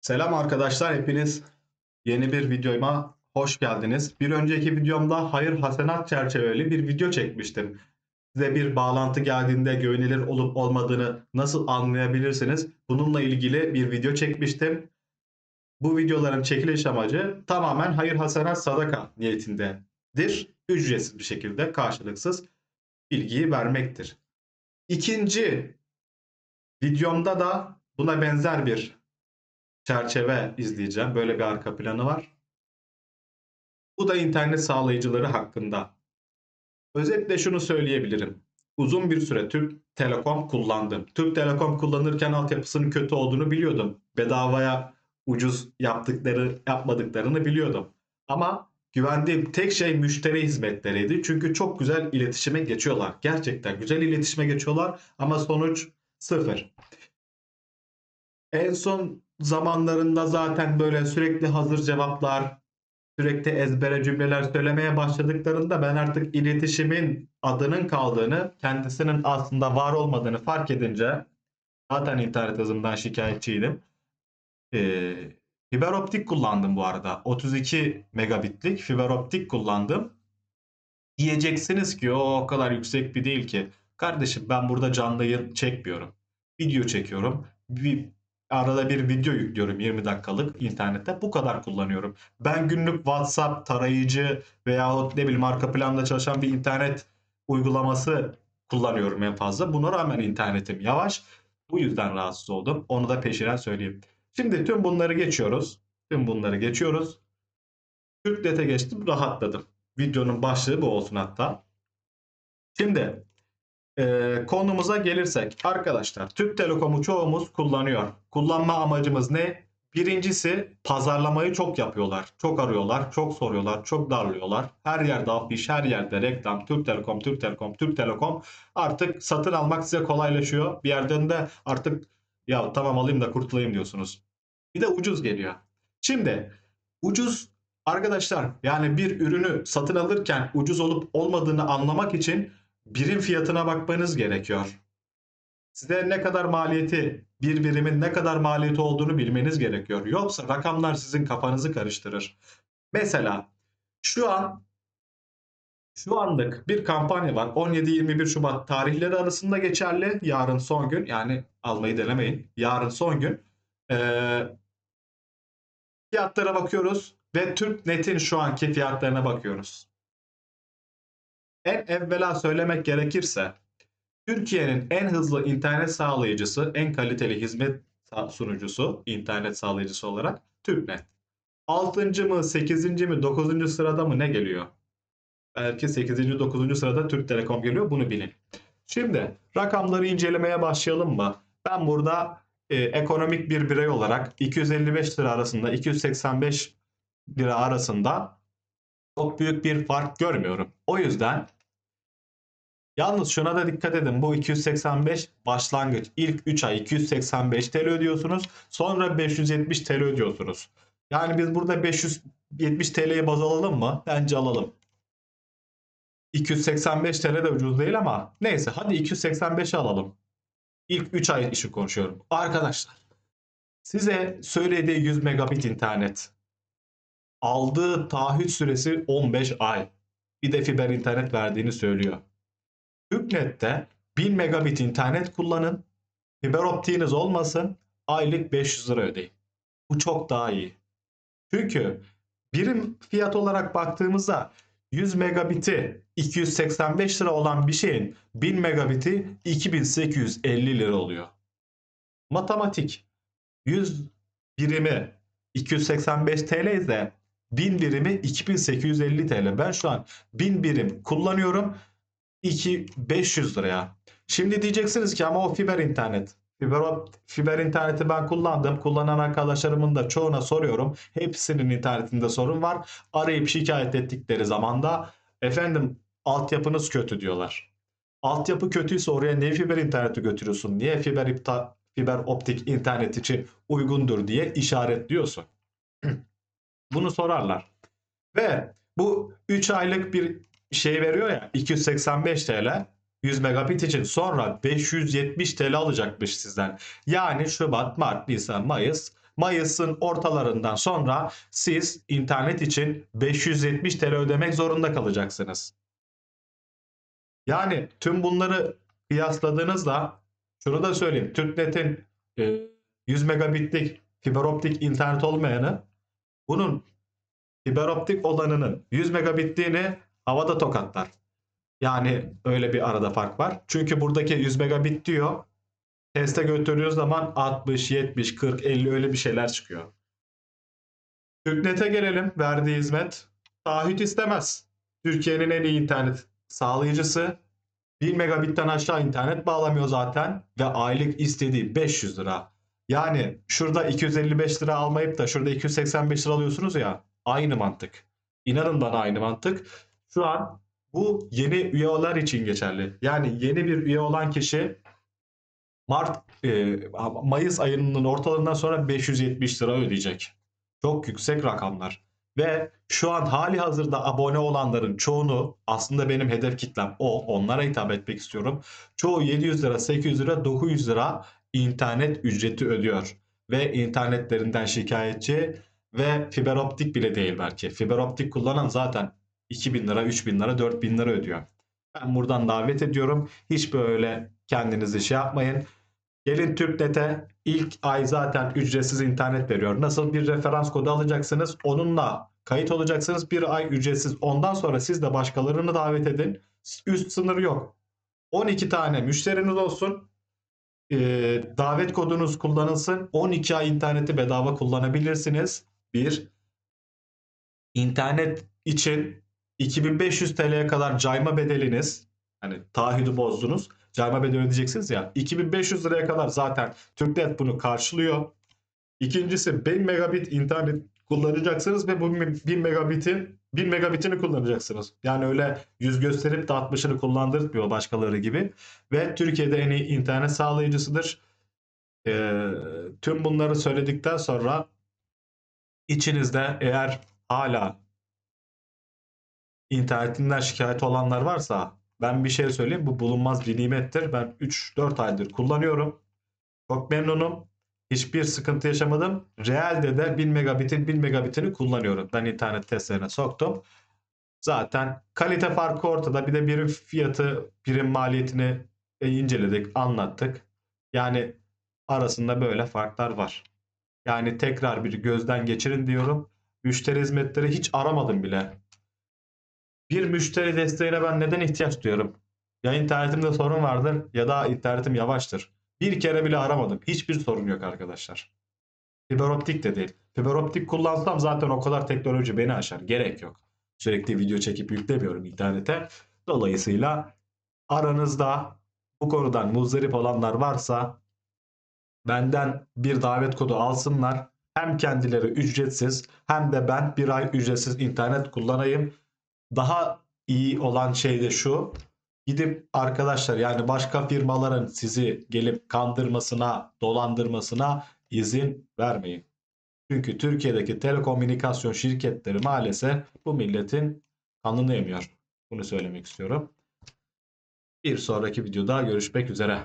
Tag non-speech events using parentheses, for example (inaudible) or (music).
Selam arkadaşlar hepiniz yeni bir videoma hoş geldiniz. Bir önceki videomda hayır hasenat çerçeveli bir video çekmiştim. Size bir bağlantı geldiğinde güvenilir olup olmadığını nasıl anlayabilirsiniz? Bununla ilgili bir video çekmiştim. Bu videoların çekiliş amacı tamamen hayır hasenat sadaka niyetindedir. Ücretsiz bir şekilde karşılıksız bilgiyi vermektir. İkinci videomda da buna benzer bir çerçeve izleyeceğim. Böyle bir arka planı var. Bu da internet sağlayıcıları hakkında. Özetle şunu söyleyebilirim. Uzun bir süre Türk Telekom kullandım. Türk Telekom kullanırken altyapısının kötü olduğunu biliyordum. Bedavaya ucuz yaptıkları yapmadıklarını biliyordum. Ama güvendiğim tek şey müşteri hizmetleriydi. Çünkü çok güzel iletişime geçiyorlar. Gerçekten güzel iletişime geçiyorlar ama sonuç sıfır. En son zamanlarında zaten böyle sürekli hazır cevaplar, sürekli ezbere cümleler söylemeye başladıklarında ben artık iletişimin adının kaldığını, kendisinin aslında var olmadığını fark edince zaten internet hızımdan şikayetçiydim. Ee, fiber optik kullandım bu arada. 32 megabitlik fiber optik kullandım. Diyeceksiniz ki o o kadar yüksek bir değil ki. Kardeşim ben burada canlı yayın çekmiyorum. Video çekiyorum. Bir arada bir video yüklüyorum 20 dakikalık internette. Bu kadar kullanıyorum. Ben günlük WhatsApp tarayıcı veyahut ne bileyim arka planda çalışan bir internet uygulaması kullanıyorum en fazla. Buna rağmen internetim yavaş. Bu yüzden rahatsız oldum. Onu da peşinen söyleyeyim. Şimdi tüm bunları geçiyoruz. Tüm bunları geçiyoruz. Türknet'e geçtim, rahatladım. Videonun başlığı bu olsun hatta. Şimdi e, konumuza gelirsek arkadaşlar Türk Telekom'u çoğumuz kullanıyor. Kullanma amacımız ne? Birincisi pazarlamayı çok yapıyorlar. Çok arıyorlar, çok soruyorlar, çok darlıyorlar. Her yerde afiş, her yerde reklam. Türk Telekom, Türk Telekom, Türk Telekom. Artık satın almak size kolaylaşıyor. Bir yerden de artık ya tamam alayım da kurtulayım diyorsunuz. Bir de ucuz geliyor. Şimdi ucuz arkadaşlar yani bir ürünü satın alırken ucuz olup olmadığını anlamak için birim fiyatına bakmanız gerekiyor. Size ne kadar maliyeti, bir birimin ne kadar maliyeti olduğunu bilmeniz gerekiyor. Yoksa rakamlar sizin kafanızı karıştırır. Mesela şu an şu anlık bir kampanya var. 17-21 Şubat tarihleri arasında geçerli. Yarın son gün yani almayı denemeyin. Yarın son gün. Ee, fiyatlara bakıyoruz ve TürkNet'in şu anki fiyatlarına bakıyoruz. En evvela söylemek gerekirse Türkiye'nin en hızlı internet sağlayıcısı, en kaliteli hizmet sunucusu, internet sağlayıcısı olarak TürkNet. 6. mı, 8. mi, 9. sırada mı ne geliyor? Belki 8. 9. sırada Türk Telekom geliyor bunu bilin. Şimdi rakamları incelemeye başlayalım mı? Ben burada e, ekonomik bir birey olarak 255 lira arasında 285 lira arasında çok büyük bir fark görmüyorum. O yüzden yalnız şuna da dikkat edin. Bu 285 başlangıç. İlk 3 ay 285 TL ödüyorsunuz. Sonra 570 TL ödüyorsunuz. Yani biz burada 570 TL'ye baz alalım mı? Bence alalım. 285 TL de ucuz değil ama neyse hadi 285 alalım. İlk 3 ay işi konuşuyorum. Arkadaşlar size söylediği 100 megabit internet aldığı taahhüt süresi 15 ay. Bir de fiber internet verdiğini söylüyor. TürkNet'te 1000 megabit internet kullanın. Fiber optiğiniz olmasın. Aylık 500 lira ödeyin. Bu çok daha iyi. Çünkü birim fiyat olarak baktığımızda 100 megabiti 285 lira olan bir şeyin 1000 megabiti 2850 lira oluyor. Matematik 100 birimi 285 TL ise 1000 birimi 2850 TL. Ben şu an 1000 birim kullanıyorum 2500 liraya. Şimdi diyeceksiniz ki ama o fiber internet. Fiber, fiber interneti ben kullandım. Kullanan arkadaşlarımın da çoğuna soruyorum. Hepsinin internetinde sorun var. Arayıp şikayet ettikleri zaman da efendim altyapınız kötü diyorlar. Altyapı kötüyse oraya niye fiber interneti götürüyorsun? Niye fiber, ipta, fiber optik internet için uygundur diye işaretliyorsun. (clears throat) Bunu sorarlar. Ve bu 3 aylık bir şey veriyor ya 285 TL 100 megabit için sonra 570 TL alacakmış sizden. Yani Şubat, Mart, Nisan, Mayıs, Mayıs'ın ortalarından sonra siz internet için 570 TL ödemek zorunda kalacaksınız. Yani tüm bunları kıyasladığınızda şunu da söyleyeyim. TürkNet'in e, 100 megabitlik fiber optik internet olmayanı bunun fiber optik olanının 100 megabitliğini havada tokatlar. Yani öyle bir arada fark var. Çünkü buradaki 100 megabit diyor. Teste götürdüğünüz zaman 60, 70, 40, 50 öyle bir şeyler çıkıyor. TürkNet'e gelelim. Verdiği hizmet. Taahhüt istemez. Türkiye'nin en iyi internet sağlayıcısı. 1 megabitten aşağı internet bağlamıyor zaten. Ve aylık istediği 500 lira. Yani şurada 255 lira almayıp da şurada 285 lira alıyorsunuz ya. Aynı mantık. İnanın bana aynı mantık. Şu an bu yeni üyeler için geçerli. Yani yeni bir üye olan kişi Mart e, Mayıs ayının ortalarından sonra 570 lira ödeyecek. Çok yüksek rakamlar. Ve şu an hali hazırda abone olanların çoğunu aslında benim hedef kitlem o. Onlara hitap etmek istiyorum. Çoğu 700 lira, 800 lira, 900 lira internet ücreti ödüyor. Ve internetlerinden şikayetçi ve fiber optik bile değil belki. Fiber optik kullanan zaten 2000 lira, 3000 lira, 4000 lira ödüyor. Ben buradan davet ediyorum. Hiç böyle kendinizi şey yapmayın. Gelin TürkNet'e ilk ay zaten ücretsiz internet veriyor. Nasıl bir referans kodu alacaksınız? Onunla kayıt olacaksınız. Bir ay ücretsiz. Ondan sonra siz de başkalarını davet edin. Üst sınır yok. 12 tane müşteriniz olsun. Ee, davet kodunuz kullanılsın. 12 ay interneti bedava kullanabilirsiniz. Bir. İnternet için 2500 TL'ye kadar cayma bedeliniz. Hani taahhüdü bozdunuz. Cayma bedeli ödeyeceksiniz ya. 2500 liraya kadar zaten TürkNet bunu karşılıyor. İkincisi 1000 megabit internet kullanacaksınız ve bu 1000 megabitin 1000 megabitini kullanacaksınız. Yani öyle yüz gösterip de 60'ını kullandırmıyor başkaları gibi. Ve Türkiye'de en iyi internet sağlayıcısıdır. Ee, tüm bunları söyledikten sonra içinizde eğer hala internetinden şikayet olanlar varsa ben bir şey söyleyeyim. Bu bulunmaz bir nimettir. Ben 3-4 aydır kullanıyorum. Çok memnunum. Hiçbir sıkıntı yaşamadım. Realde de 1000 megabitin 1000 megabitini kullanıyorum. Ben internet testlerine soktum. Zaten kalite farkı ortada. Bir de birim fiyatı, birim maliyetini inceledik, anlattık. Yani arasında böyle farklar var. Yani tekrar bir gözden geçirin diyorum. Müşteri hizmetleri hiç aramadım bile. Bir müşteri desteğine ben neden ihtiyaç duyuyorum? Ya internetimde sorun vardır ya da internetim yavaştır. Bir kere bile aramadım. Hiçbir sorun yok arkadaşlar. Fiber optik de değil. Fiber optik kullansam zaten o kadar teknoloji beni aşar. Gerek yok. Sürekli video çekip yüklemiyorum internete. Dolayısıyla aranızda bu konudan muzdarip olanlar varsa benden bir davet kodu alsınlar. Hem kendileri ücretsiz hem de ben bir ay ücretsiz internet kullanayım. Daha iyi olan şey de şu. Gidip arkadaşlar yani başka firmaların sizi gelip kandırmasına, dolandırmasına izin vermeyin. Çünkü Türkiye'deki telekomünikasyon şirketleri maalesef bu milletin kanını emiyor. Bunu söylemek istiyorum. Bir sonraki videoda görüşmek üzere.